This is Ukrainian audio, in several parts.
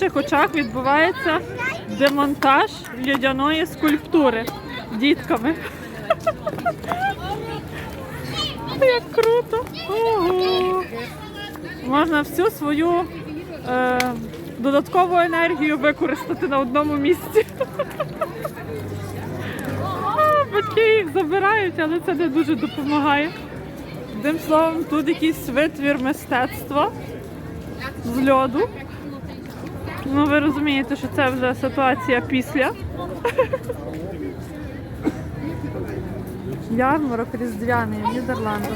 На ваших очах відбувається демонтаж льодяної скульптури дітками. Як круто! Ого! Можна всю свою е, додаткову енергію використати на одному місці. Батьки їх забирають, але це не дуже допомагає. Одним словом, тут якийсь витвір мистецтва з льоду. Ну, ви розумієте, що це вже ситуація після. Ярмарок різдвяний в Нідерландах.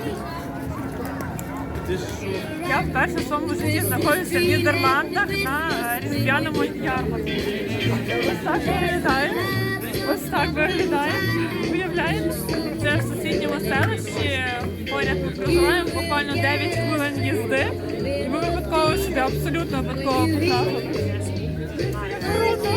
Я вперше в своєму житті знаходжуся в Нідерландах на е, різдвяному ярмарку. Ось так виглядає. Ось так виглядає. Уявляєте? Це в сусідньому селищі. Поряд ми проживаємо буквально 9 хвилин їзди. І ми випадково сюди абсолютно випадково потрапили. Круто!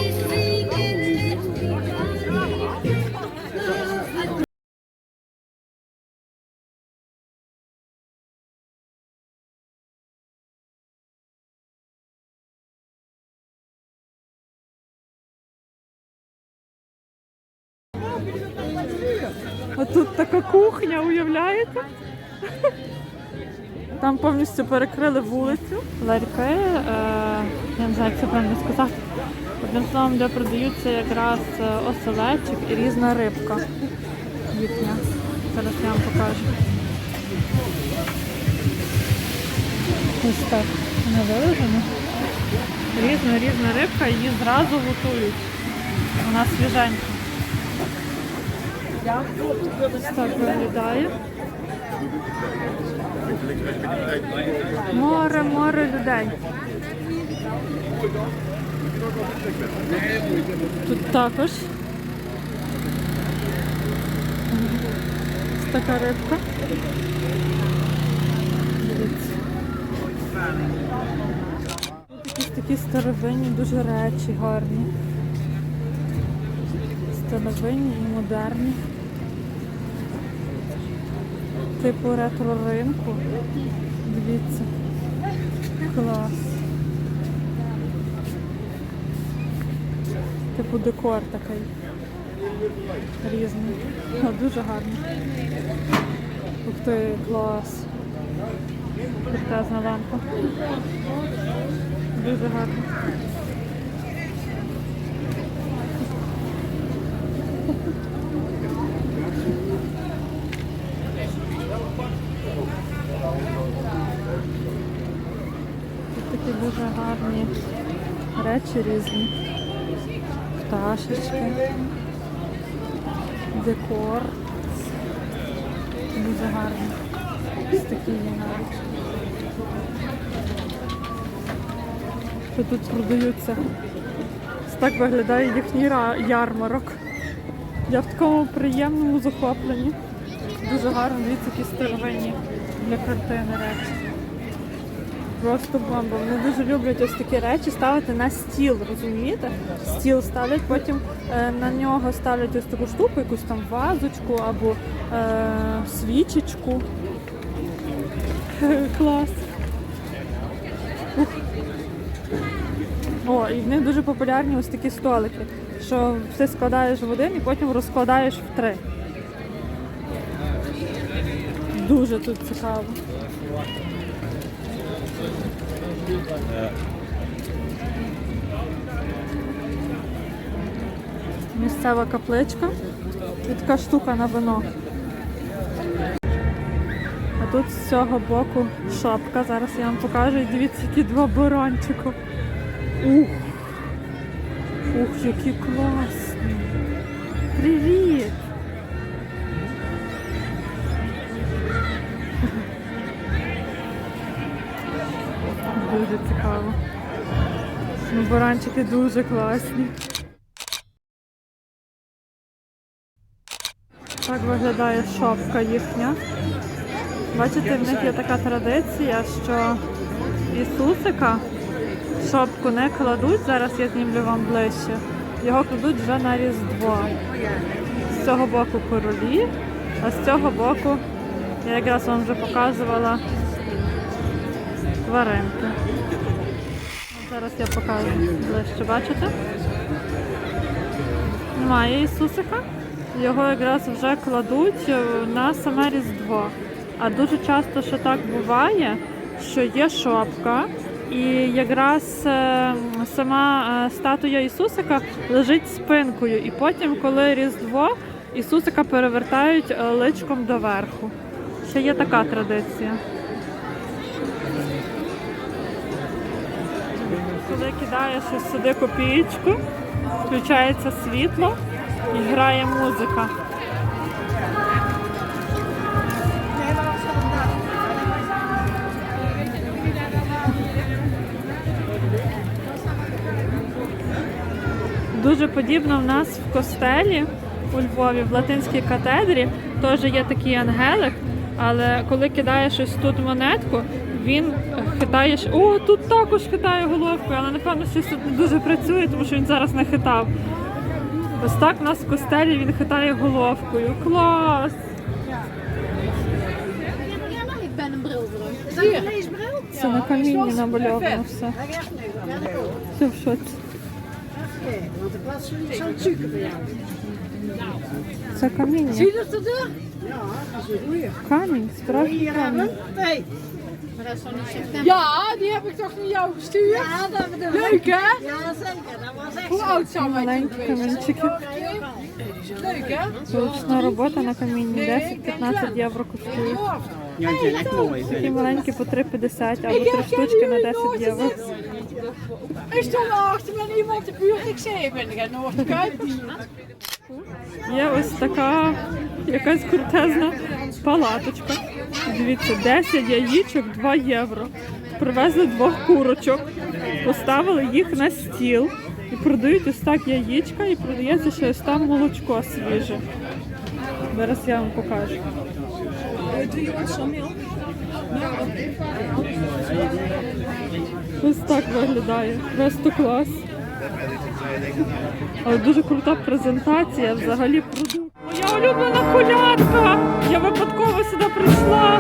А тут така кухня, уявляєте? Там повністю перекрили вулицю. Ларьки, е, я не знаю, як це правильно сказати. Одним словом, де продаються якраз е, оселедчик і різна рибка їхня. Зараз я вам покажу. Ось так вона виложена. Різна різна рибка, її зразу готують. Вона свіженька. Ось так виглядає. Море, море людей. Тут також. Ось така рибка. Якісь такі старовинні, дуже речі гарні. Старовинні і модерні. Типу ретро ринку. Дивіться. Клас. Типу декор такий. Різний. О, дуже гарний. Ух ти, клас. Крутезна лампа. Дуже гарно. Такі дуже гарні речі різні. Пташечки. Декор. Дуже гарно. Ось такі є навіть. Що тут продаються. Ось так виглядає їхній ярмарок. Я в такому приємному захопленні. Дуже гарно, дивіться, які старовинні для картини речі. Просто бомба. Вони дуже люблять ось такі речі ставити на стіл, розумієте? Стіл ставлять, потім е, на нього ставлять ось таку штуку, якусь там вазочку або е, свічечку. Клас. О, і в них дуже популярні ось такі столики, що все складаєш в один і потім розкладаєш в три. Дуже тут цікаво. Місцева капличка і така штука на вино. А тут з цього боку шапка. Зараз я вам покажу. І дивіться, які два баранчика. Ух! Ух, які класні! Привіт! Дуже цікаво. Ну, баранчики дуже класні. Так виглядає шопка їхня. Бачите, в них є така традиція, що Ісусика шопку не кладуть, зараз я знімлю вам ближче. Його кладуть вже на Різдво. З цього боку королі, а з цього боку, я якраз вам вже показувала тваринки. Зараз я покажу ближче, бачите? Немає Ісусика. Його якраз вже кладуть е, на саме Різдво. А дуже часто ще так буває, що є шопка, і якраз е, сама е, статуя Ісусика лежить спинкою. І потім, коли Різдво, Ісусика перевертають личком доверху. Ще є така традиція. Коли кидаєш ось сюди копієчку, включається світло і грає музика. Дуже подібно в нас в костелі у Львові, в латинській катедрі, теж є такий ангелик, але коли кидаєш ось тут монетку, він хитає. О, тут також хитає головкою, але напевно щось тут не дуже працює, тому що він зараз не хитав. Ось так в нас в костелі він хитає головкою. Клас! Це на камінні намальовано все. Все в шоці. Це каміння. Камінь, справжній камінь. Maar dat is van niet september. Ja, die heb ik toch naar jou gestuurd? Ja, dat bedoel ik. Leuk hè? Ja, zeker. Dat was echt Hoe oud zou. Nee, ook al. Leuk hè? Ручна робота на камінні 10-15 євро коштує. Такі маленькі по 3,50 або 3 штучки на 10 євро. Ik stond achter met iemand de buurt. Ik zei, ik ben er Kuip. Є ось така якась крутезна палаточка. Дивіться, 10 яєчок, 2 євро. Привезли двох курочок, поставили їх на стіл і продають ось так яєчка і продається ще ось там молочко свіже. Зараз я вам покажу. Ось так виглядає. Просто клас. Але дуже крута презентація взагалі продукту. Улюблена колядка! Я випадково сюди прийшла.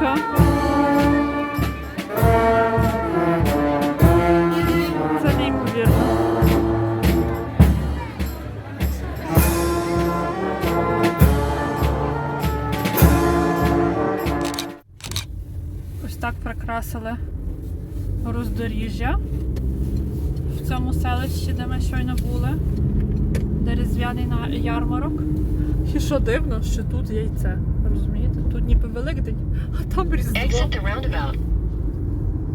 Колядка. Це неймовірно. Ось так прикрасили роздоріжжя в цьому селищі, де ми щойно були, де різдвяний ярмарок. І що дивно, що тут яйце. Розумієте? Тут ніби Великдень, а там Різдво. Exit the roundabout.